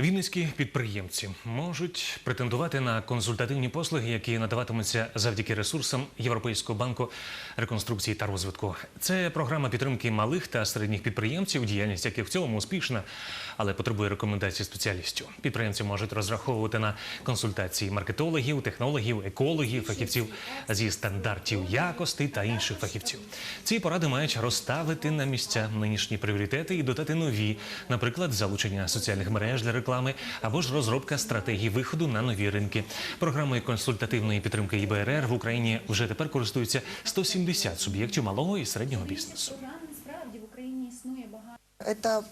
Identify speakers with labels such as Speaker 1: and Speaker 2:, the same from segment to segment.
Speaker 1: Вінницькі підприємці можуть претендувати на консультативні послуги, які надаватимуться завдяки ресурсам Європейського банку реконструкції та розвитку. Це програма підтримки малих та середніх підприємців, діяльність яких в цілому успішна, але потребує рекомендацій спеціалістів. Підприємці можуть розраховувати на консультації маркетологів, технологів, екологів, фахівців зі стандартів якості та інших фахівців. Ці поради мають розставити на місця нинішні пріоритети і додати нові, наприклад, залучення соціальних мереж для реклами або ж розробка стратегії виходу на нові ринки. Програмою консультативної підтримки ІБРР в Україні вже тепер користуються 170 суб'єктів малого і середнього бізнесу.
Speaker 2: Програм насправді в Україні існує багато.
Speaker 3: Это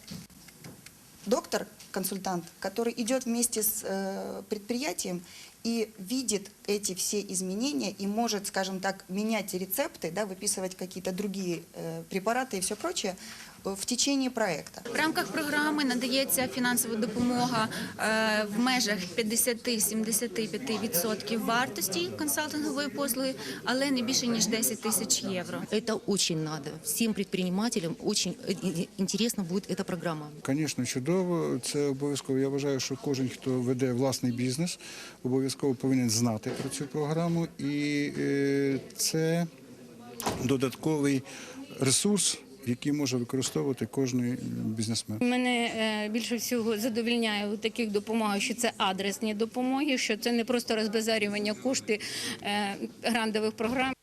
Speaker 3: доктор-консультант, который идет вместе с э, предприятием и видит эти все изменения и может, скажем так, менять рецепты, да, выписывать какие-то другие э, препараты и все прочее э, в течение проекта.
Speaker 2: В рамках програми надається фінансова допомога е, в межах 50-75% вартості консалтингової послуги, але не більше ніж 10 тисяч євро.
Speaker 4: Это очень надо. Всем предпринимателям очень э, э, интересна будет эта программа.
Speaker 5: Звісно, чудово. Це обов'язково. Я вважаю, що кожен, хто веде власний бізнес, обов'язково повинен знати про цю програму. І е, це додатковий ресурс, який може використовувати кожен бізнесмен.
Speaker 6: Мене е, більше всього задовільняє у таких допомогах, що це адресні допомоги, що це не просто розбазарювання кошти е, грантових програм.